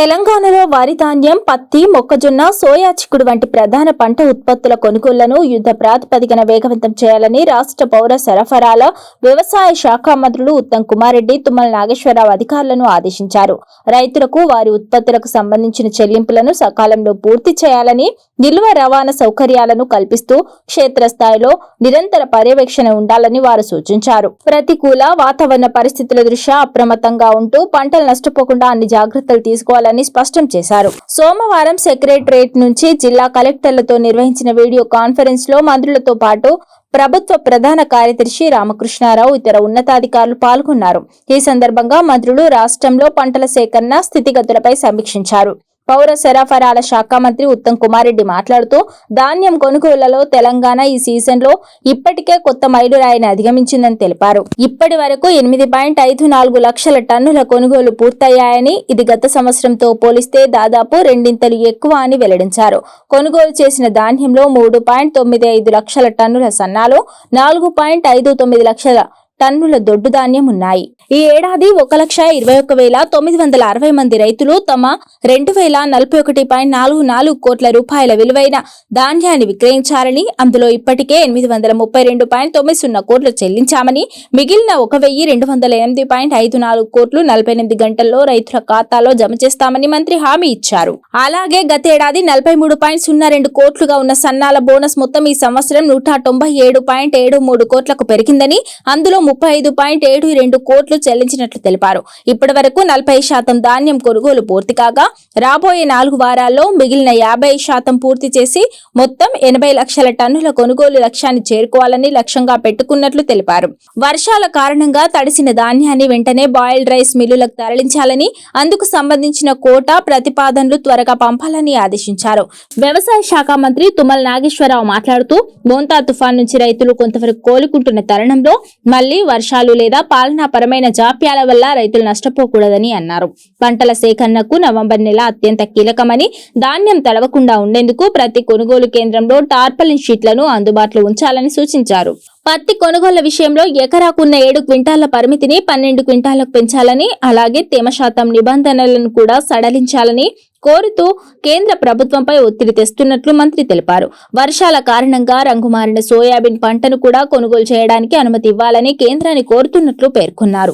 తెలంగాణలో వరి ధాన్యం పత్తి మొక్కజొన్న సోయా చిక్కుడు వంటి ప్రధాన పంట ఉత్పత్తుల కొనుగోళ్ళను యుద్ధ ప్రాతిపదికన వేగవంతం చేయాలని రాష్ట్ర పౌర సరఫరాల వ్యవసాయ శాఖ మంత్రులు ఉత్తమ్ కుమార్ రెడ్డి తుమ్మల నాగేశ్వరరావు అధికారులను ఆదేశించారు. రైతులకు వారి ఉత్పత్తులకు సంబంధించిన చెల్లింపులను సకాలంలో పూర్తి చేయాలని నిల్వ రవాణా సౌకర్యాలను కల్పిస్తూ క్షేత్రస్థాయిలో నిరంతర పర్యవేక్షణ ఉండాలని వారు సూచించారు. ప్రతికూల వాతావరణ పరిస్థితుల దృష్ట్యా అప్రమత్తంగా ఉంటూ పంటలు నష్టపోకుండా అన్ని జాగ్రత్తలు తీసుకోవాలని స్పష్టం చేశారు. సోమవారం సెక్రటరేట్ నుంచి జిల్లా కలెక్టర్లతో నిర్వహించిన వీడియో కాన్ఫరెన్స్లో మంత్రులతో పాటు ప్రభుత్వ ప్రధాన కార్యదర్శి రామకృష్ణారావు ఇతర ఉన్నతాధికారులు పాల్గొన్నారు. ఈ సందర్భంగా మంత్రులు రాష్ట్రంలో పంటల సేకరణ స్థితిగతులపై సమీక్షించారు. పౌర సరఫరాల శాఖ మంత్రి ఉత్తమ్ కుమార్ రెడ్డి మాట్లాడుతూ ధాన్యం కొనుగోళ్ళలో తెలంగాణ ఈ సీజన్లో ఇప్పటికే కొత్త మైలురాయిని అధిగమించిందని తెలిపారు. ఇప్పటి వరకు ఎనిమిది పాయింట్ ఐదు నాలుగు లక్షల టన్నుల కొనుగోలు పూర్తయ్యాయని ఇది గత సంవత్సరంతో పోలిస్తే దాదాపు రెండింతలు ఎక్కువ అని వెల్లడించారు. కొనుగోలు చేసిన ధాన్యంలో మూడు పాయింట్ తొమ్మిది ఐదు లక్షల టన్నుల సన్నాలు నాలుగు పాయింట్ ఐదు తొమ్మిది లక్షల టన్నుల దొడ్డు ధాన్యం ఉన్నాయి. ఈ ఏడాది ఒక లక్ష ఇరవై ఒక్క వేల తొమ్మిది వందల అరవై మంది రైతులు తమ రెండు వేల నలభై ఒకటి పాయింట్ నాలుగు నాలుగు కోట్ల రూపాయల విలువైన ధాన్యాన్ని విక్రయించారని అందులో ఇప్పటికే ఎనిమిది వందల ముప్పై రెండు పాయింట్ తొమ్మిది సున్నా కోట్లు చెల్లించామని మిగిలిన ఒక వెయ్యి రెండు వందల ఎనిమిది పాయింట్ ఐదు నాలుగు కోట్లు నలభై ఎనిమిది గంటల్లో రైతుల ఖాతాలో జమ చేస్తామని మంత్రి హామీ ఇచ్చారు. అలాగే గతేడాది నలభై మూడు పాయింట్ సున్నా రెండు కోట్లుగా ఉన్న సన్నాల బోనస్ మొత్తం ఈ సంవత్సరం నూట తొంభై ఏడు పాయింట్ ఏడు మూడు కోట్లకు పెరిగిందని అందులో ముప్పై ఐదు పాయింట్ ఏడు రెండు కోట్లు చెల్లించినట్లు తెలిపారు. ఇప్పటి వరకు నలభై శాతం ధాన్యం కొనుగోలు పూర్తి కాగా రాబోయే నాలుగు వారాల్లో మిగిలిన యాభై శాతం పూర్తి చేసి మొత్తం ఎనభై లక్షల టన్నుల కొనుగోలు లక్ష్యాన్ని చేరుకోవాలని లక్ష్యంగా పెట్టుకున్నట్లు తెలిపారు. వర్షాల కారణంగా తడిసిన ధాన్యాన్ని వెంటనే బాయిల్డ్ రైస్ మిల్లులకు తరలించాలని అందుకు సంబంధించిన కోటా ప్రతిపాదనలు త్వరగా పంపాలని ఆదేశించారు. వ్యవసాయ శాఖ మంత్రి తుమ్మల నాగేశ్వరరావు మాట్లాడుతూ బోంతా తుఫాన్ నుంచి రైతులు కొంతవరకు కోలుకుంటున్న తరుణంలో మళ్ళీ వర్షాలు లేదా పాలనాపరమైన జాప్యాల వల్ల రైతులు నష్టపోకూడదని అన్నారు. పంటల సేకరణకు నవంబర్ నెల అత్యంత కీలకమని ధాన్యం తడవకుండా ఉండేందుకు ప్రతి కొనుగోలు కేంద్రంలో టార్పలిన్ షీట్లను అందుబాటులో ఉంచాలని సూచించారు. పత్తి కొనుగోళ్ళ విషయంలో ఎకరాకున్న ఏడు క్వింటాల పరిమితిని పన్నెండు క్వింటాలకు పెంచాలని అలాగే తేమ శాతం నిబంధనలను కూడా సడలించాలని కోరుతూ కేంద్ర ప్రభుత్వంపై ఒత్తిడి తెస్తున్నట్లు మంత్రి తెలిపారు. వర్షాల కారణంగా రంగుమారిన సోయాబీన్ పంటను కూడా కొనుగోలు చేయడానికి అనుమతి ఇవ్వాలని కేంద్రాన్ని కోరుతున్నట్లు పేర్కొన్నారు.